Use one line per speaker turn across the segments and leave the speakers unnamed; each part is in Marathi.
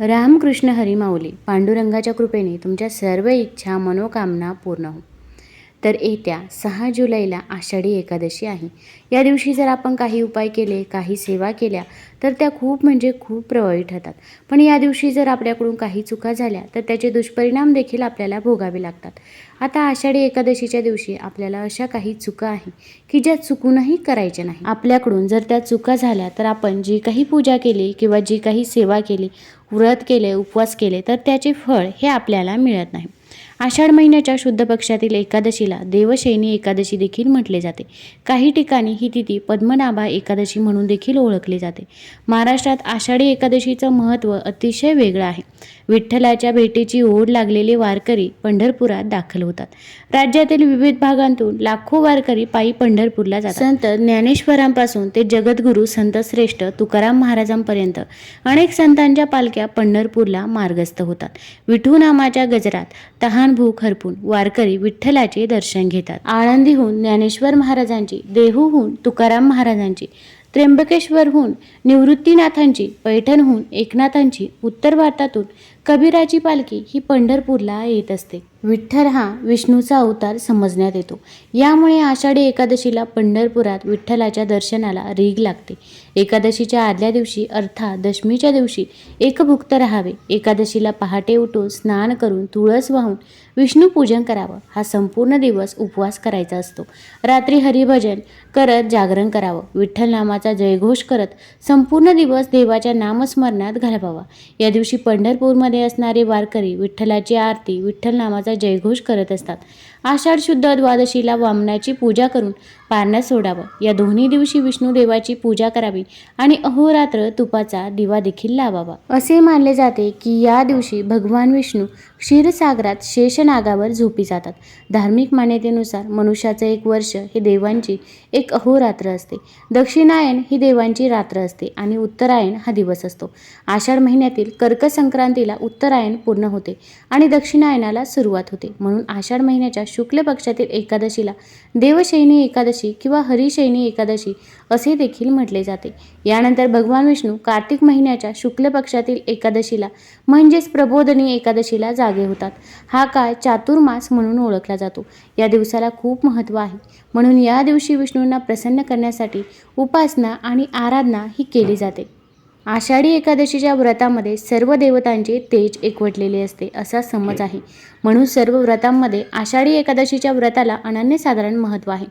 रामकृष्ण हरिमाऊली पांडुरंगाच्या कृपेने तुमच्या सर्व इच्छा मनोकामना पूर्ण हो. तर येत्या सहा जुलैला आषाढी एकादशी आहे. या दिवशी जर आपण काही उपाय केले काही सेवा केल्या तर त्या खूप म्हणजे खूप प्रभावी ठरतात पण या दिवशी जर आपल्याकडून काही चुका झाल्या तर त्याचे दुष्परिणाम देखील आपल्याला भोगावे लागतात. आता आषाढी एकादशीच्या दिवशी आपल्याला अशा काही चुका आहे की ज्या चुकूनही करायच्या नाही. आपल्याकडून जर त्या चुका झाल्या तर आपण जी काही पूजा केली किंवा जी काही सेवा केली व्रत केले उपवास केले तर त्याचे फळ हे आपल्याला मिळत नाही. आषाढ महिन्याच्या शुद्ध पक्षातील एकादशीला देवशैनी एकादशी देखील म्हटले जाते. काही ठिकाणी ही तिथी पद्मनाभा एकादशी म्हणून देखील ओळखली जाते. महाराष्ट्रात आषाढी एकादशीचं महत्त्व अतिशय वेगळं आहे. विठ्ठलाच्या भेटीची ओढ लागलेले वारकरी पंढरपुरात दाखल होतात. राज्यातील विविध भागांतून लाखो वारकरी पायी पंढरपूरला जातात. संत ज्ञानेश्वरांपासून ते जगद्गुरू संत श्रेष्ठ तुकाराम महाराजांपर्यंत अनेक संतांच्या पालख्या पंढरपूरला मार्गस्थ होतात. विठू नामाच्या गजरात तहान भूक हरपून वारकरी विठ्ठलाचे दर्शन घेतात. आळंदीहून ज्ञानेश्वर महाराजांची देहूहून तुकाराम महाराजांची त्र्यंबकेश्वरहून निवृत्तीनाथांची पैठणहून एकनाथांची उत्तर भारतातून कबीराची पालखी ही पंढरपूरला येत असते. विठ्ठल हा विष्णूचा अवतार समजण्यात येतो. यामुळे आषाढी एकादशीला पंढरपुरात विठ्ठलाच्या दर्शनाला रीग लागते. एकादशीच्या आदल्या दिवशी अर्थात दशमीच्या दिवशी एकभुक्त राहावे. एकादशीला पहाटे उठून स्नान करून तुळस वाहून विष्णूपूजन करावं. हा संपूर्ण दिवस उपवास करायचा असतो. रात्री हरिभजन करत जागरण करावं. विठ्ठल नामाचा जयघोष करत संपूर्ण दिवस देवाच्या नामस्मरणात घालवावा. या दिवशी पंढरपूरमध्ये असणारे वारकरी विठ्ठलाची आरती विठ्ठल नामाचा जयघोष करत असतात. आषाढ शुद्ध द्वादशीला वामनाची पूजा करून पारण्यास सोडावं. या दोन्ही दिवशी विष्णुदेवाची पूजा करावी आणि अहोरात्र तुपाचा दिवा देखील लावावा. असे मानले जाते की या दिवशी भगवान विष्णू क्षीरसागरात शेषनागावर झोपी जातात. धार्मिक मान्यतेनुसार मनुष्याचं एक वर्ष हे देवांची एक अहोरात्र असते. दक्षिणायन ही देवांची रात्र असते आणि उत्तरायण हा दिवस असतो. आषाढ महिन्यातील कर्क संक्रांतीला उत्तरायण पूर्ण होते आणि दक्षिणायनाला सुरुवात होते. म्हणून आषाढ महिन्याच्या शुक्ल पक्षातील एकादशीला देवशैनी एकादशी किंवा हरिशैनी एकादशी असे देखील म्हटले जाते. यानंतर भगवान विष्णू कार्तिक महिन्याच्या शुक्ल पक्षातील एकादशीला म्हणजेच प्रबोधनी एकादशीला जागे होतात. हा काळ चातुर्मास म्हणून ओळखला जातो. या दिवसाला खूप महत्त्व आहे. म्हणून या दिवशी विष्णूंना प्रसन्न करण्यासाठी उपासना आणि आराधना ही केली जाते. आषाढी एकादशीच्या व्रतामध्ये सर्व देवतांचे तेज एकवटलेले असते असा समज आहे. म्हणून सर्व व्रतांमध्ये आषाढी एकादशीच्या व्रताला अनन्यसाधारण महत्त्व आहे.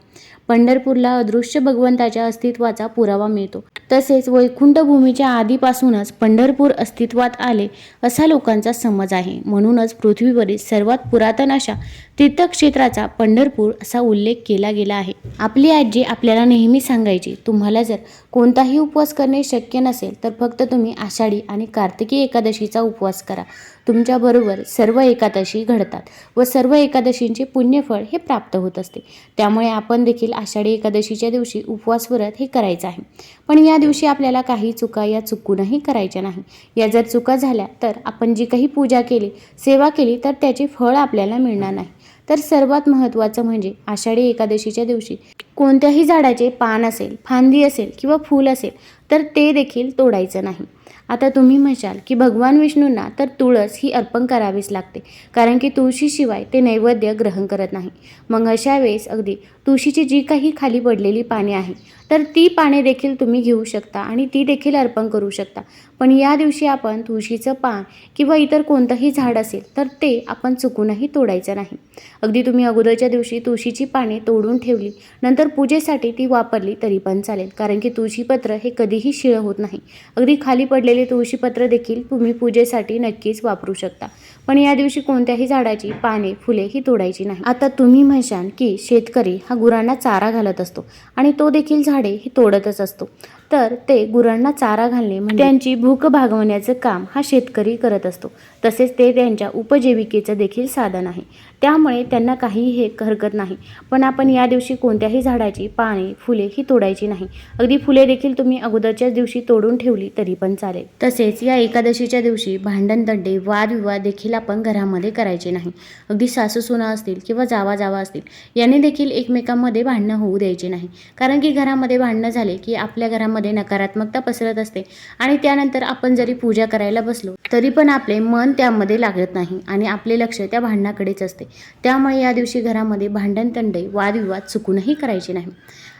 पंढरपूरला अदृश्य भगवंताच्या अस्तित्वाचा पुरावा मिळतो. तसेच वैकुंठभूमीच्या आधीपासूनच पंढरपूर अस्तित्वात आले असा लोकांचा समज आहे. म्हणूनच पृथ्वीवरील सर्वात पुरातन अशा तीर्थक्षेत्राचा पंढरपूर असा उल्लेख केला गेला आहे. आपली आजी आपल्याला नेहमी सांगायची तुम्हाला जर कोणताही उपवास करणे शक्य नसेल तर फक्त तुम्ही आषाढी आणि कार्तिकी एकादशीचा उपवास करा. तुमच्याबरोबर सर्व एकादशी घडतात व सर्व एकादशींचे पुण्यफळ हे प्राप्त होत असते. त्यामुळे आपण देखील आषाढी एकादशीच्या दिवशी उपवास व्रत हे करायचं आहे. पण या दिवशी आपल्याला काही चुका या चुकूनही करायच्या नाही. या जर चुका झाल्या तर आपण जी काही पूजा केली सेवा केली तर त्याचे फळ आपल्याला मिळणार नाही. तर सर्वात महत्त्वाचं म्हणजे आषाढी एकादशीच्या दिवशी कोणत्याही झाडाचे पान असेल फांदी असेल किंवा फूल असेल तर ते देखील तोडायचं नाही. आता तुम्ही म्हणाल की भगवान विष्णूंना तर तुळस ही अर्पण करावीच लागते कारण की तुळशीशिवाय ते नैवेद्य ग्रहण करत नाही. मग अशा वेळेस अगदी तुळशीची जी काही खाली पडलेली पाने आहे तर ती पाने देखील तुम्ही घेऊ शकता आणि ती देखील अर्पण करू शकता. पण या दिवशी आपण तुळशीचं पान किंवा इतर कोणतंही झाड असेल तर ते आपण चुकूनही तोडायचं नाही. अगदी तुम्ही अगोदरच्या दिवशी तुळशीची पाने तोडून ठेवली नंतर पूजेसाठी ती वापरली तरी पण चालेल कारण की तुळशीपत्र हे कधीही शिळ होत नाही. अगदी खाली पडलेले तुळशीपत्र देखील तुम्ही पूजेसाठी नक्कीच वापरू शकता. पण या दिवशी कोणत्याही झाडाची पाने फुले ही तोडायची नाही. आता तुम्ही म्हणशान की शेतकरी हा गुरांना चारा घालत असतो आणि तो देखील झाडे ही तोडतच असतो. तर ते गुरांना चारा घालणे म्हणजे त्यांची भूक भागवण्याचं काम हा शेतकरी करत असतो. तसेच ते त्यांच्या उपजीविकेचं देखील साधन आहे. त्यामुळे त्यांना काहीही हे हरकत नाही. पण आपण या दिवशी कोणत्याही झाडाची पाने फुले ही तोडायची नाही. अगदी फुले देखील तुम्ही अगोदरच्याच दिवशी तोडून ठेवली तरी पण चालेल. तसेच या एकादशीच्या दिवशी भांडण दंडे वादविवाद देखील आपण घरामध्ये करायचे नाही. अगदी सासू सुना असतील किंवा जावा जावा असतील याने देखील एकमेकांमध्ये भांडणं होऊ द्यायचे नाही. कारण की घरामध्ये घरामध्ये भांडणं झाले की आपल्या घरामध्ये नकारात्मकता पसरत असते आणि त्यानंतर आपण जरी पूजा करायला बसलो तरी पण आपले मन त्यामध्ये लागत नाही आणि आपले लक्ष त्या भांडणाकडेच असते. त्यामुळे या दिवशी घरामध्ये भांडणतंडे वादविवाद चुकूनही करायचे नाही.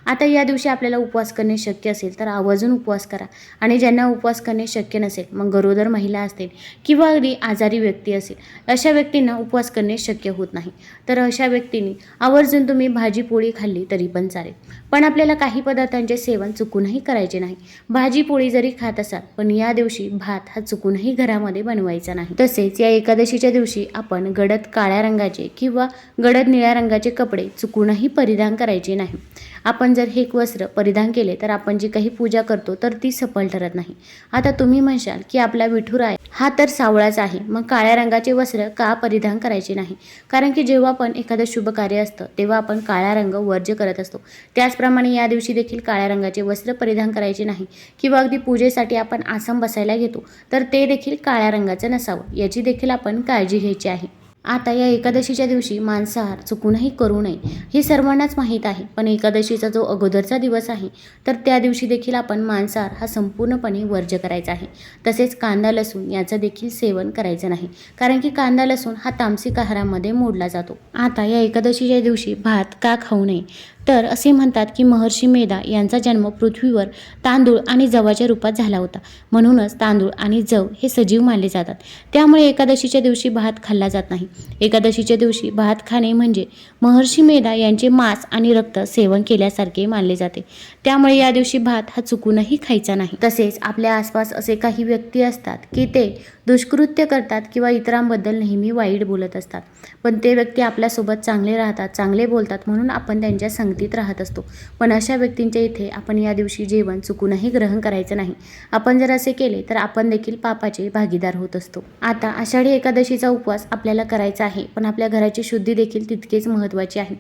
आता या दिवशी आपल्याला उपवास करणे शक्य असेल तर आवर्जून उपवास करा. आणि ज्यांना उपवास करणे शक्य नसेल मग गरोदर महिला असतील किंवा अगदी आजारी व्यक्ती असेल अशा व्यक्तींना उपवास करणे शक्य होत नाही. तर अशा व्यक्तींनी आवर्जून तुम्ही भाजी पोळी खाल्ली तरी पण चालेल. पण आपल्याला काही पदार्थांचे सेवन चुकूनही करायचे नाही. भाजी पोळी जरी खात असाल पण या दिवशी भात हा चुकूनही घरामध्ये बनवायचा नाही. तसेच या एकादशीच्या दिवशी आपण गडद काळ्या रंगाचे किंवा गडद निळ्या रंगाचे कपडे चुकूनही परिधान करायचे नाही. आपण जर हे वस्त्र परिधान केले तर आपण जी काही पूजा करतो तर ती सफल ठरत नाही. आता तुम्ही म्हणशाल की आपला विठुराय हा तर सावळाच आहे मग काळ्या रंगाचे वस्त्र का परिधान करायचे नाही? कारण की जेव्हा पण एखादं शुभ कार्य असतं तेव्हा आपण काळा रंग वर्ज्य करत असतो. त्याचप्रमाणे या दिवशी देखील काळ्या रंगाचे वस्त्र परिधान करायचे नाही किंवा अगदी पूजेसाठी आपण आसम बसायला घेतो तर ते देखील काळ्या रंगाचं नसावं याची देखील आपण काळजी घ्यायची आहे. आता या एकादशीच्या दिवशी मांसाहार चुकूनही करू नये हे सर्वांनाच माहीत आहे. पण एकादशीचा जो अगोदरचा दिवस आहे तर त्या दिवशी देखील आपण मांसाहार हा संपूर्णपणे वर्ज्य करायचा आहे. तसेच कांदा लसूण याचं देखील सेवन करायचं नाही कारण की कांदा लसूण हा तामसिक आहारामध्ये मोडला जातो. आता या एकादशीच्या दिवशी भात का खाऊ नये तर असे म्हणतात की महर्षी मेधा यांचा जन्म पृथ्वीवर तांदूळ आणि जवाच्या रूपात झाला होता. म्हणूनच तांदूळ आणि जव हे सजीव मानले जातात. त्यामुळे एकादशीच्या दिवशी भात खाल्ला जात नाही. एकादशीच्या दिवशी भात खाणे म्हणजे महर्षी मेधा यांचे मांस आणि रक्त सेवन केल्यासारखे मानले जाते. त्यामुळे या दिवशी भात हा चुकूनही खायचा नाही. तसेच आपल्या आसपास असे काही व्यक्ती असतात की ते दुष्कृत्य करतात किंवा इतरांबद्दल नेहमी वाईट बोलत असतात. पण ते व्यक्ती आपल्यासोबत चांगले राहतात चांगले बोलतात म्हणून आपण त्यांच्या संगतीत राहत असतो. पण अशा व्यक्तींच्या इथे आपण या दिवशी जेवण चुकूनही ग्रहण करायचं नाही. आपण जर असे केले तर आपण देखील पापाचे भागीदार होत असतो. आता आषाढी एकादशीचा उपवास आपल्याला करायचा आहे पण आपल्या घराची शुद्धी देखील तितकेच महत्त्वाची आहे.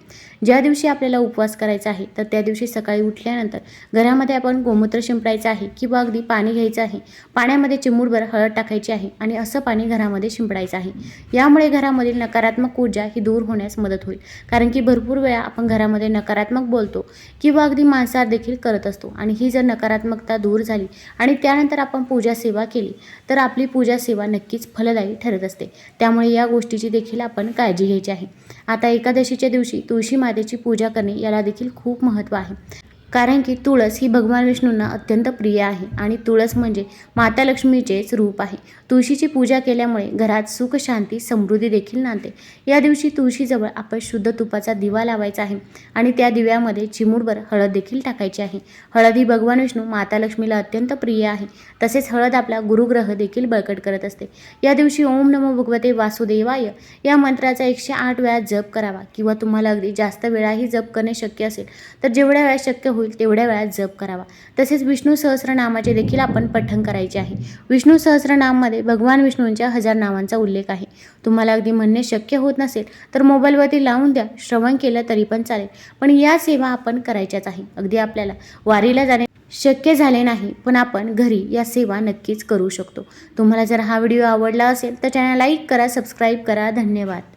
ज्या दिवशी आपल्याला उपवास करायचा आहे तर त्या दिवशी सकाळी उठल्यानंतर घरामध्ये आपण गोमूत्र शिंपडायचं आहे किंवा अगदी पाणी घ्यायचं आहे. पाण्यामध्ये चिमूटभर हळद टाकायची आहे. आणि असं पाणी घरामध्ये शिंपडायचं आहे. यामुळे घरामधील नकारात्मक ऊर्जा ही दूर होण्यास मदत होईल. कारण की भरपूर वेळा आपण घरामध्ये नकारात्मक बोलतो किंवा अगदी मांसाहार देखील करत असतो. आणि ही जर नकारात्मकता दूर झाली आणि त्यानंतर आपण पूजा सेवा केली तर आपली पूजा सेवा नक्कीच फलदायी ठरत असते. त्यामुळे या गोष्टीची देखील आपण काळजी घ्यायची आहे. आता एकादशीच्या दिवशी तुळशी मातेची पूजा करणे याला देखील खूप महत्त्व आहे. कारण की तुळस ही भगवान विष्णूंना अत्यंत प्रिय आहे आणि तुळस म्हणजे माता लक्ष्मीचेच रूप आहे. तुळशीची पूजा केल्यामुळे घरात सुख शांती समृद्धी देखील नांदते. या दिवशी तुळशीजवळ आपण शुद्ध तुपाचा दिवा लावायचा आहे आणि त्या दिव्यामध्ये चिमूडवर हळद देखील टाकायची आहे. हळद ही भगवान विष्णू माता लक्ष्मीला अत्यंत प्रिय आहे. तसेच हळद आपला गुरुग्रह देखील बळकट करत असते. या दिवशी ओम नमो भगवते वासुदेवाय. या मंत्राचा एकशे आठ वेळा जप करावा किंवा तुम्हाला अगदी जास्त वेळाही जप करणे शक्य असेल तर जेवढ्या वेळा शक्य होईल तेवढ्या वेळात जप करावा. तसेच विष्णू सहस्रनामाचे देखील आपण पठण करायचे आहे. विष्णू सहस्रनाममध्ये भगवान विष्णूंच्या हजार नावांचा उल्लेख आहे. तुम्हाला अगदी म्हणणे शक्य होत नसेल तर मोबाईलवरती लावून द्या. श्रवण केलं तरी पण चालेल. पण या सेवा आपण करायच्याच आहे. अगदी आपल्याला वारीला जाणे शक्य झाले नाही पण आपण घरी या सेवा नक्कीच करू शकतो. तुम्हाला जर हा व्हिडिओ आवडला असेल तर चॅनल लाईक करा सबस्क्राईब करा. धन्यवाद.